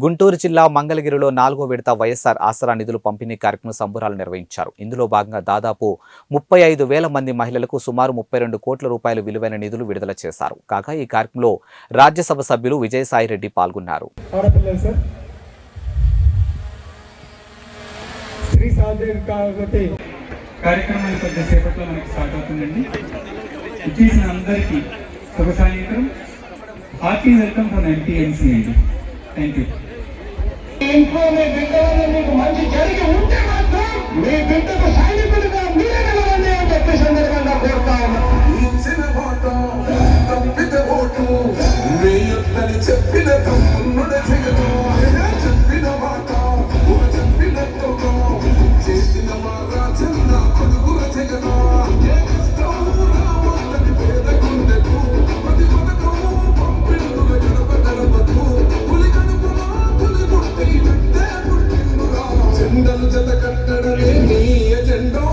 గుంటూరు జిల్లా మంగళగిరిలో నాలుగో విడత వైఎస్ఆర్ ఆసరా నిధులు పంపిణీ కార్యక్రమం సంబురాలు నిర్వహించారు. ఇందులో భాగంగా దాదాపు ముప్పై ఐదు వేల మంది మహిళలకు సుమారు ముప్పై రెండు కోట్ల రూపాయలు విలువైన నిధులు విడుదల చేశారు. కాగా ఈ కార్యక్రమంలో రాజ్యసభ సభ్యులు విజయసాయిరెడ్డి పాల్గొన్నారు. కార్యక్రమాలు కొద్దిసేపట్లో మనకి స్టార్ట్ అవుతుందండి. ఇచ్చేసిన అందరికీ శుభ సాయంత్రం హార్టీ వెల్కమ్ ఫ్రమ్ అండి. థ్యాంక్ యూ మీ బిడ్డ వల్ల మీకు మంచి జరిగి ఉంటే మాత్రం మీ బిడ్డకు సైనికుడిగా మీరే నిలవండి అని చెప్పి సందర్భంగా కోరుతా ఇచ్చిన మాట తప్పిత ఓటు వేయొద్దని చెప్పిన తమ్ముడ జగదు చెప్పిన మాట ఊర చెప్పినట్టుగా చేసిన మా రాజన్న కొడుకుల జగదు జత కట్టడలే నీ ఎజెండో